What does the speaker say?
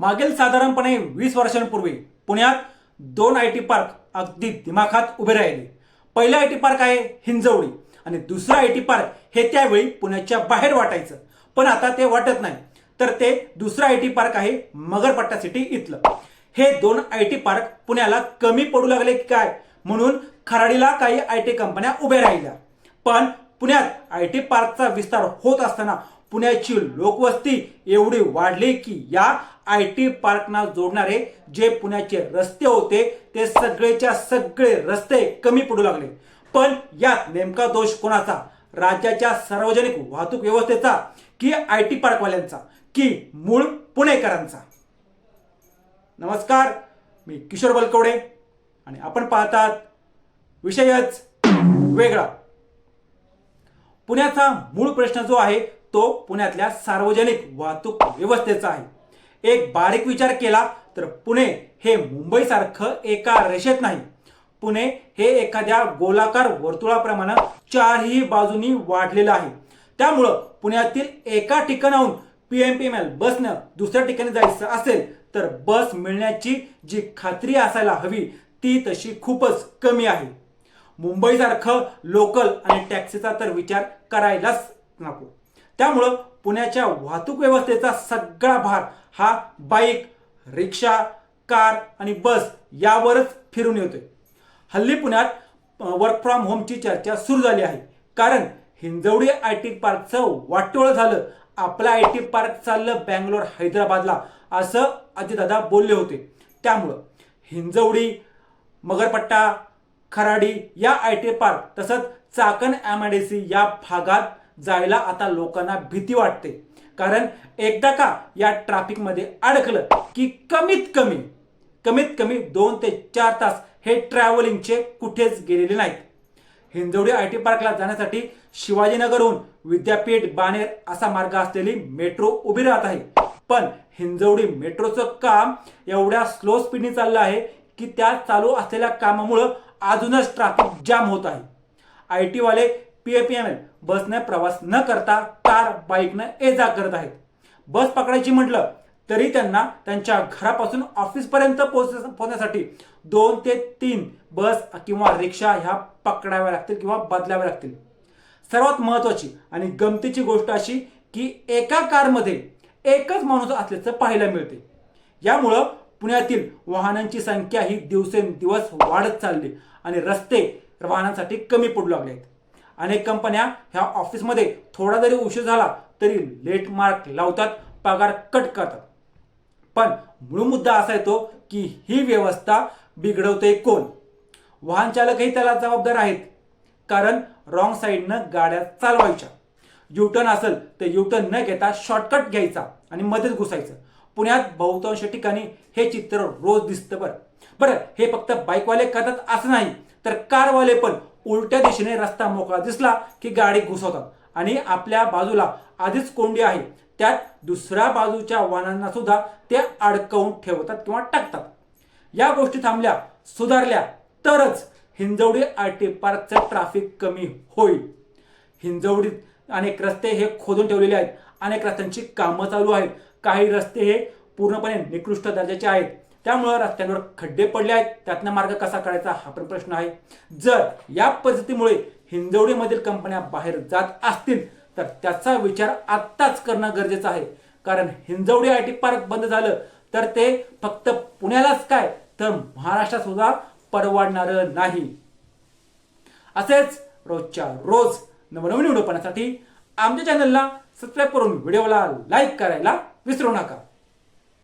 मागील साधारणपणे वीस वर्षांपूर्वी पुण्यात दोन आय टी पार्क अगदी दिमाखात उभे राहिले. पहिलं आय टी पार्क आहे हिंजवडी आणि दुसरं आय टी पार्क हे त्यावेळी पुण्याच्या बाहेर वाटायचं. पण आता ते वाटत नाही. तर ते दुसरं आय टी पार्क आहे मगरपट्टा सिटी इथलं. हे दोन आय टी पार्क पुण्याला कमी पडू लागले की काय? म्हणून खराडीला काही आय टी कंपन्या उभ्या राहिल्या. पण पुण्यात आय टी पार्कचा विस्तार होत असताना पुण्याची लोकवस्ती एवढी वाढली की या आय टी पार्कना जोडणारे जे पुण्याचे रस्ते होते ते सगळेच्या सगळे रस्ते कमी पडू लागले. पण यात नेमका दोष कोणाचा? राज्याच्या सार्वजनिक वाहतूक व्यवस्थेचा की आय टी पार्कवाल्यांचा? की मूळ पुणेकरांचा? नमस्कार मी किशोर बलकवडे आणि आपण पाहतात विषयच वेगळा. पुण्याचा मूळ प्रश्न जो आहे तो पुण्यातल्या सार्वजनिक वाहतूक व्यवस्थेचा आहे. एक बारीक विचार केला तर पुणे हे मुंबईसारखं एका रेषेत नाही. पुणे हे एखाद्या गोलाकार वर्तुळाप्रमाणे चारही बाजूनी वाढलेलं आहे. त्यामुळं पुण्यातील एका ठिकाणाहून P M P M L बसनं दुसऱ्या ठिकाणी जायचं असेल तर बस मिळण्याची जी खात्री असायला हवी ती तशी खूपच कमी आहे. मुंबईसारखं लोकल आणि टॅक्सीचा तर विचार करायलाच नको. त्यामुळं पुण्याच्या वाहतूक व्यवस्थेचा सगळा भार हा बाईक रिक्षा कार आणि बस यावरच फिरून येतोय. हल्ली पुण्यात वर्क फ्रॉम होमची चर्चा सुरू झाली आहे. कारण हिंजवडी आय टी पार्कचं वाटोळं झालं. आपलं आय टी पार्क चाललं बँगलोर हैदराबादला असं अजितदादा बोलले होते. त्यामुळं हिंजवडी मगरपट्टा खराडी या आय टी पार्क तसंच Chakan M I D C या भागात जायला आता लोकांना भीती वाटते. कारण एकदा का या ट्रॅफिकमध्ये अडकलं की कमीत कमी कमीत कमी दोन ते चार तास हे ट्रॅव्हलिंगचे कुठेच गेलेले नाहीत. हिंजवडी आय टी पार्कला जाण्यासाठी शिवाजीनगरहून विद्यापीठ बाणेर असा मार्ग असलेली मेट्रो उभी राहत आहे. पण हिंजवडी मेट्रोचं काम एवढ्या स्लो स्पीडने चाललं आहे की त्या चालू असलेल्या कामामुळं अजूनच ट्रॅफिक जाम होत आहे. आय टीवाले पीएपीएमएल पी एम बसने प्रवास न करता कार बाईकनं ये जा करत आहेत. बस पकडायची म्हटलं तरी त्यांना त्यांच्या घरापासून ऑफिसपर्यंत पोहोच पोहोचण्यासाठी दोन ते तीन बस किंवा रिक्षा ह्या पकडाव्या लागतील किंवा बदलाव्या लागतील. सर्वात महत्वाची आणि गमतीची गोष्ट अशी की एका कारमध्ये एकच माणूस असल्याचं पाहायला मिळते. यामुळं पुण्यातील वाहनांची संख्या ही दिवसेंदिवस वाढत चालली आणि रस्ते वाहनांसाठी कमी पडू लागले आहेत. अनेक कंपन्या ह्या ऑफिसमध्ये थोडा जरी उशीर झाला तरी लेट मार्क लावतात पगार कट करतात. पण मूळ मुद्दा असा येतो की ही व्यवस्था बिघडवते कोण? वाहन चालकही त्याला जबाबदार आहेत कारण रॉंग साईडनं गाड्या चालवायच्या. युटर्न असेल तर युटर्न न घेता शॉर्टकट घ्यायचा आणि मध्येच घुसायचं. पुण्यात बहुतांश ठिकाणी हे चित्र रोज दिसतं बरं. बरं हे फक्त बाईकवाले करतात असं नाही तर कारवाले पण उलट्या दिशेने रस्ता मोकळा दिसला की गाडी घुसवतात. आणि आपल्या बाजूला आधीच कोंडी आहे. त्यात दुसऱ्या बाजूच्या वाहनांना सुद्धा ते अडकवून ठेवतात किंवा टाकतात. या गोष्टी थांबल्या सुधारल्या तरच हिंजवडी आर टी पार्कचं ट्रॅफिक कमी होईल. हिंजवडीत अनेक रस्ते हे खोदून ठेवलेले आहेत. अनेक रस्त्यांची कामं चालू आहेत. काही रस्ते हे पूर्णपणे निकृष्ट दर्जाचे आहेत. त्यामुळं रस्त्यांवर खड्डे पडले आहेत. त्यातनं मार्ग कसा काढायचा हा पण प्रश्न आहे. जर या पद्धतीमुळे हिंजवडीमधील कंपन्या बाहेर जात असतील तर त्याचा विचार आत्ताच करणं गरजेचं आहे. कारण हिंजवडी आय टी पार्क बंद झालं तर ते फक्त पुण्यालाच काय? तर महाराष्ट्रात सुद्धा परवडणार नाही. असेच रोजच्या रोज नवनवीन व्हिडिओ पाहण्यासाठी आमच्या चॅनलला सबस्क्राईब करून व्हिडिओला लाईक करायला विसरू नका.